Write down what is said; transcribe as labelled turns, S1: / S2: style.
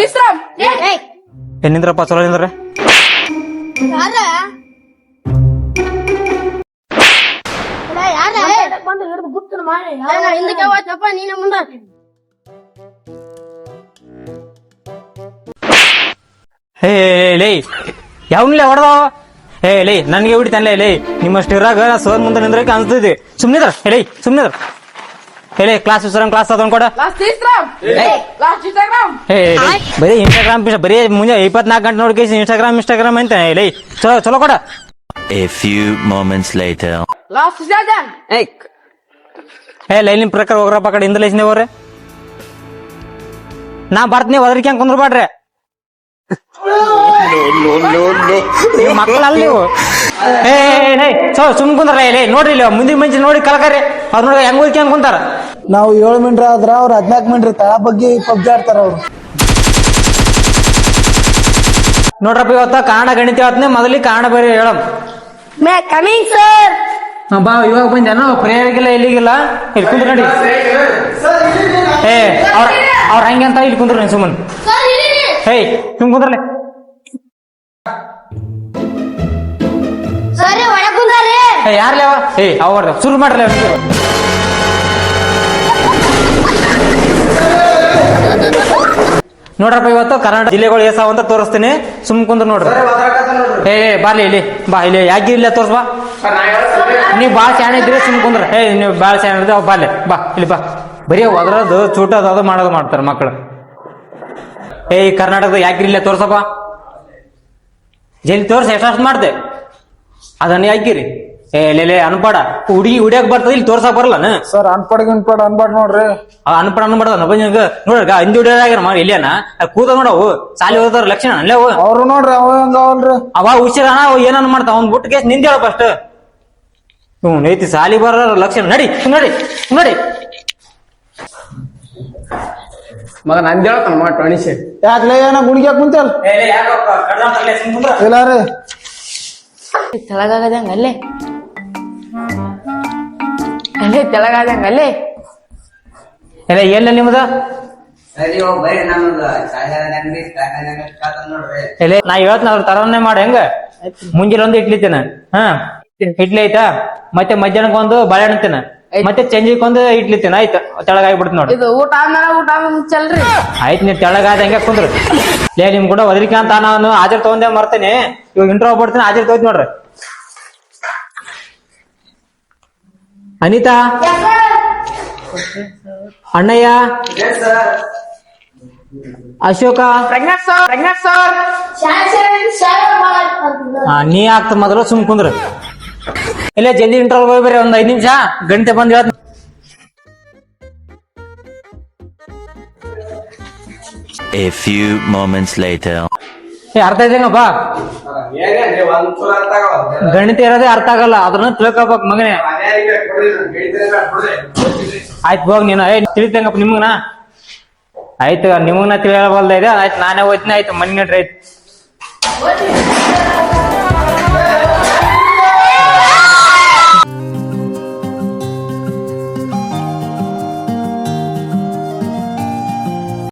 S1: ವಿಶ್ರಾಮ್
S2: ಏನಿಂದ್ರಪ್ಪ ಚಲೋ ನಿಂದ್ರ?
S1: ಬಂದು ಹಿಡಿದು ಮಾಡಿ ಹಿಂದಕ್ಕೆ ಹೋಯ್ತಪ್ಪ ನೀನ ಮುಂದೆ
S2: ಹೇ ಲೇ ಯಾವನ್ಲೇ ಹೊಡೆದವ ಹೇ ಲೇ ನನಗೆ ಹೊಡಿತಾನೆ ಲೇ ನಿಮ್ಮಷ್ಟು ಇರಾಗ ಸರ್ ಮುಂದೆ ನಿಂದ್ರಕ್ಕೆ ಅನ್ಸ್ತಿದ್ದೆ ಸುಮ್ನಿದ್ರ ಹೇ ಲೇ ಸುಮ್ನಿದ್ರ. ಹೇ ಲೇ ಕ್ಲಾಸ್ ಇನ್ಸ್ಟಾಗ್ರಾಮ್ ಕ್ಲಾಸ್ ಅದನ್ ಕೊಡ ಬರೀ ಇನ್ಸ್ಟಾಗ್ರಾಮ್ ಬರೀ ಮುಂಜೆ ಇಪ್ಪತ್ನಾಲ್ಕು ಗಂಟೆ ನೋಡಿ ಇನ್ಸ್ಟಾಗ್ರಾಮ್ ಇನ್ಸ್ಟಾಗ್ರಾಮ್ ಅಂತ ಹೇಳಿ ಲೇ ಚಲೋ ಚಲೋ ಕೊಡ
S3: A few moments later.
S2: ಲೈಲಿನ್ ನಿಮ್ ಪ್ರಕಾರ ಹೋಗ್ರಪ್ಪ ಆ ಕಡೆ ಹಿಂದೆ ಲೈಸ್ನೇ ಹೋಗ್ರೆ ನಾ ಬರ್ತೀನಿ ಒದರಿಕೆ ಹಂಗೆ ಕುಂದ್ರಬಾಡ್ರಿ ನೀವು ಮಕ್ಕಳಲ್ಲ ನೀವು ಏ ಏ, ಏ, ಸೊ ಸುಮ್ ಕುಂದ್ರ ಲೇ ನೋಡ್ರಿ ಇಲ್ಲಿ ಮುಂದಿನ ಮಂಚಿ ನೋಡಿ ಕಲಕರಿ ಅವ್ರು ನೋಡಿ ಹೆಂಗ್ ಹೋಗಿ ಹೆಂಗ್ ಕುಂತಾರ
S4: ನಾವು ಏಳು ಮಿಂಟ್ರ ಆದ್ರ ಅವ್ರು ಹದಿನಾಲ್ಕು ಮಿಂಟ್ರ ತಳ ಬಗ್ಗೆ ಪಬ್ಜಿ ಆಡ್ತಾರ ಅವ್ರು.
S2: ನೋಡ್ರಪ್ಪ ಇವತ್ತ ಕಾರಣ ಗಣಿತ ಹೇಳ್ತೀನಿ. ಮೊದಲಿಗೆ ಕಾರಣ ಬೇರೆ ಹೇಳಮ್.
S1: ಮೇ ಕಮಿಂಗ್ ಸರ್
S2: ಹಾ, ಬಾ ಇವಾಗ ಬಂದೇನೋ ಪ್ರೇಯರ್ಗಿಲ್ಲ ಇಲ್ಲಿಗಿಲ್ಲ ಇಲ್ಲಿ ಕುಂದ್ರ ನೋಡಿ. ಏ ಅವ್ರ ಅವ್ರ ಹಂಗೆ ಅಂತ ಇಲ್ಲಿ ಕುಂದ್ರ ಸುಮ್ಮನ್. ಹೇಯ್ ಸುಮ್ ಕುಂದ್ರಲೆ
S1: ಸರಿ ಒಳಗ್ ಕುಂದಾರಿ
S2: ಏ ಯಾರ್ಲೆ ಅವ? ಏ ಅವ್ರ ಶುರು ಮಾಡ್ರಲ್ಲ ನೋಡ್ರಪ್ಪ ಇವತ್ತು ಕರ್ನಾಟಕ ಜಿಲ್ಲೆಗಳು ಎಸಾವ ಅಂತ ತೋರಿಸ್ತೀನಿ. ಸುಮ್ ಕುಂದ್ರ ನೋಡ್ರಿ. ಏ ಬಾರ್ಲಿ ಇಲ್ಲಿ ಬಾ ಇಲ್ಲಿ ಯಾಕೆ ಇಲ್ಲ ತೋರ್ಸ್ ಬಾ. ನೀವ್ ಬಾಳ ಶಾಣೆ ಇದ್ರೆ ಸುಮ್ ಕುಂದ್ರ. ಏ ನೀವು ಬಾಳ ಶಾಣೆ ಇದ್ರೆ ಅವ್ ಬಾಲ್ಯ ಬಾ ಇಲ್ಲಿ ಬಾ. ಬರೀ ಒದ್ರದ್ದು ಚೂಟದ ಅದು ಮಾಡೋದು ಮಾಡ್ತಾರೆ ಮಕ್ಕಳು ಏ ಈ ಕರ್ನಾಟಕದ ಯಾಕೆ ಇಲ್ಲ ತೋರ್ಸಪ್ಪ? ಜಲ್ದಿ ತೋರ್ಸ ಎಷ್ಟು ಮಾಡ್ದೆ. ಅದನ್ನ ಯಾಕಿರಿ ಏ ಲೇ ಅನ್ಪಾಡ. ಹುಡುಗಿ ಹುಡಿಯಾಕ ಬರ್ತದ ಇಲ್ಲಿ ತೋರ್ಸಕ್ ಬರಲ್ಲ
S4: ಸರ್ ಅನ್ಪಡ್ ಅನ್ಪಾಡ ಅನ್ಪಾಡ ನೋಡ್ರಿ
S2: ಅನ್ಪಡ ಅನ್ಬಾರ್ದ ನಬಂಜ ನೋಡ್ರಿ ಹಿಂದಿ ಹುಡಿಯಾಗಿರ ಮಾಡಿ ಇಲ್ಲೇನ ಕೂದ ನೋಡವು ಸಾಲಿ ಓದಾರ ಲಕ್ಷಣ ಅಲ್ಲೇ ಅವು?
S4: ಅವ್ರು ನೋಡ್ರಿ ಅವ ಹಂಗ ಅವಲ್ರಿ
S2: ಅವ ಹುಷಾರ ಅವ ಏನನ್ನ ಮಾಡ್ತಾವ ಅವ್ನ್ ಬಿಟ್ಟು ಕೇಸ್ನಿಂದ ಹೇಳ ಫಸ್ಟ್ ಹ್ಞೂ ಐತಿ ಸಾಲಿ ಬರ ಲಕ್ಷಣ. ನಡಿ ನೋಡಿ ನೋಡಿ.
S5: ಮಗ ನಂದ್ ಹೇಳ್ತಾನ ಮಾಡ ಅಣಿಸಿ
S4: ಯಾಕ್ಲೆ ಏನ ಗುಣಿಗೆ ಕುಂತಲ್ ಇಲ್ಲ ರೀ
S1: ತೆಳಗಾಗದಂಗ ಅಲ್ಲೇ. ಅಲ್ಲೇ ತೆಳಗಾದಂಗ ಅಲ್ಲಿ
S2: ಎಲ್ಲ ಎಲ್ಲ ನಿಮ್ದ? ಎಲೆ ನಾ ಇವತ್ತು ಅದ್ರ ತರನೇ ಮಾಡಿ ಹೆಂಗ? ಮುಂಜಾನೆ ಒಂದು ಇಡ್ಲಿ ತಿನ್ನ ಹ? ಇಡ್ಲಿ ಆಯ್ತಾ ಮತ್ತೆ ಮಧ್ಯಾಹ್ನಕ್ಕೆ ಒಂದು ಬಾಳೆಹಣ್ಣು ತಿನ್ನ ಮತ್ತೆ ಸಂಜೆಗೆ ಒಂದು ಇಡ್ಲಿ ತಿನ್ನ ಆಯ್ತು. ತೆಳಗಾಗ್ಬಿಡ್ತು ನೋಡಿ.
S1: ಇದು ಊಟ ಆದ್ಮೇಲೆ ಊಟ ಚಲ್ರಿ
S2: ಆಯ್ತು ನೀವು ತೆಳಗಾದ ಹೆಂಗೆ ಕುಂದ್ರಿ. ಲೇ ನಿಮ್ ಕೂಡ ಒದರಿಕೆ ಅಂತ ನಾನು ಹಾಜರ್ ತಗೊಂಡೇ ಮರ್ತೇನೆ. ಇವಾಗ ಇಂಟ್ರೋ ಬರ್ತೇನೆ ಹಾಜರ್ ತಗೋದ್ ನೋಡ್ರಿ. ಅನಿತಾ ಅಣ್ಣಯ್ಯ ಅಶೋಕ
S1: ರಂಗನಾಥ್ ಸರ್ ರಂಗನಾಥ್ ಸರ್
S2: ಹಾ, ನೀ ಆಗ್ತ ಮೊದಲು ಸುಮ್ ಕುಂದ್ರ ಇಲ್ಲ ಜಲ್ದಿ ಇಂಟ್ರೋಲ್ ಹೋಗ್ಬೇರಿ ಒಂದ್ ಐದ್ ನಿಮಿಷ ಗಂಟೆ ಬಂದ್ ಹೇಳ್ತೀನಿ
S3: A few moments later.
S2: ಏ, ಅರ್ಥ ಇದ್ದಂಗಪ್ಪ ಗಣಿತ ಇರೋದೇ ಅರ್ಥ ಆಗಲ್ಲ ಅದನ್ನ ತಿಳ್ಕೊಬೇಕು ಮಗನೇ. ಆಯ್ತು ಹೋಗ್ ನೀನು. ಏ, ತಿಳಿತಂಗಪ್ಪ ನಿಮ್ಗನ? ಆಯ್ತು, ನಿಮಗನ ತಿಳಿಯಬಲ್ದ ಇದೆ. ಆಯ್ತು, ನಾನೇ ಹೋಗ್ತೀನಿ ಆಯ್ತು ಮನೆ ಆಯ್ತು.